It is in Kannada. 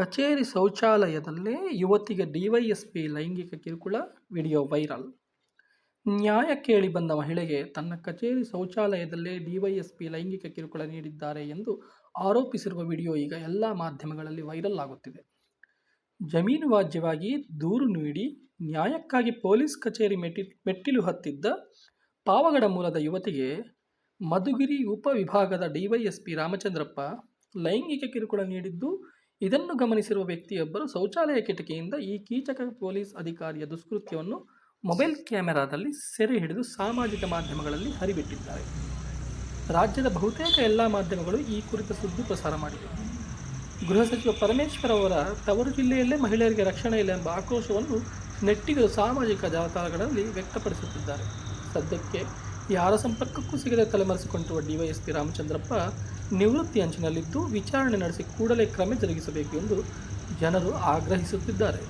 ಕಚೇರಿ ಶೌಚಾಲಯದಲ್ಲೇ ಯುವತಿಗೆ ಡಿವೈಎಸ್ಪಿ ಲೈಂಗಿಕ ಕಿರುಕುಳ ವಿಡಿಯೋ ವೈರಲ್. ನ್ಯಾಯ ಕೇಳಿ ಬಂದ ಮಹಿಳೆಗೆ ತನ್ನ ಕಚೇರಿ ಶೌಚಾಲಯದಲ್ಲೇ ಡಿವೈಎಸ್ಪಿ ಲೈಂಗಿಕ ಕಿರುಕುಳ ನೀಡಿದ್ದಾರೆ ಎಂದು ಆರೋಪಿಸಿರುವ ವಿಡಿಯೋ ಈಗ ಎಲ್ಲ ಮಾಧ್ಯಮಗಳಲ್ಲಿ ವೈರಲ್ ಆಗುತ್ತಿದೆ. ಜಮೀನು ವಾಜ್ಯವಾಗಿ ದೂರು ನೀಡಿ ನ್ಯಾಯಕ್ಕಾಗಿ ಪೊಲೀಸ್ ಕಚೇರಿ ಮೆಟ್ಟಿ, ಮೆಟ್ಟಿಲು ಹತ್ತಿದ್ದ ಪಾವಗಡ ಮೂಲದ ಯುವತಿಗೆ ಮಧುಗಿರಿ ಉಪವಿಭಾಗದ ಡಿವೈಎಸ್ಪಿ ರಾಮಚಂದ್ರಪ್ಪ ಲೈಂಗಿಕ ಕಿರುಕುಳ ನೀಡಿದ್ದು ಇದನ್ನು ಗಮನಿಸಿರುವ ವ್ಯಕ್ತಿಯೊಬ್ಬರು ಶೌಚಾಲಯ ಕಿಟಕಿಯಿಂದ ಈ ಕೀಚಕ ಪೊಲೀಸ್ ಅಧಿಕಾರಿಯ ದುಷ್ಕೃತ್ಯವನ್ನು ಮೊಬೈಲ್ ಕ್ಯಾಮೆರಾದಲ್ಲಿ ಸೆರೆ ಹಿಡಿದು ಸಾಮಾಜಿಕ ಮಾಧ್ಯಮಗಳಲ್ಲಿ ಹರಿಬಿಟ್ಟಿದ್ದಾರೆ. ರಾಜ್ಯದ ಬಹುತೇಕ ಎಲ್ಲ ಮಾಧ್ಯಮಗಳು ಈ ಕುರಿತು ಸುದ್ದಿ ಪ್ರಸಾರ ಮಾಡಿವೆ. ಗೃಹ ಸಚಿವ ಪರಮೇಶ್ವರ್ ಅವರ ತವರು ಜಿಲ್ಲೆಯಲ್ಲೇ ಮಹಿಳೆಯರಿಗೆ ರಕ್ಷಣೆ ಇಲ್ಲ ಎಂಬ ಆಕ್ರೋಶವನ್ನು ನೆಟ್ಟಿಗರು ಸಾಮಾಜಿಕ ಜಾಲತಾಣಗಳಲ್ಲಿ ವ್ಯಕ್ತಪಡಿಸುತ್ತಿದ್ದಾರೆ. ಸದ್ಯಕ್ಕೆ ಯಾರ ಸಂಪರ್ಕಕ್ಕೂ ಸಿಗದೆ ತಲೆಮರೆಸಿಕೊಂಡಿರುವ ಡಿವೈಎಸ್ಪಿ ರಾಮಚಂದ್ರಪ್ಪ ನಿವೃತ್ತಿ ಅಂಚಿನಲ್ಲಿದ್ದು ವಿಚಾರಣೆ ನಡೆಸಿ ಕೂಡಲೇ ಕ್ರಮ ಜರುಗಿಸಬೇಕು ಎಂದು ಜನರು ಆಗ್ರಹಿಸುತ್ತಿದ್ದಾರೆ.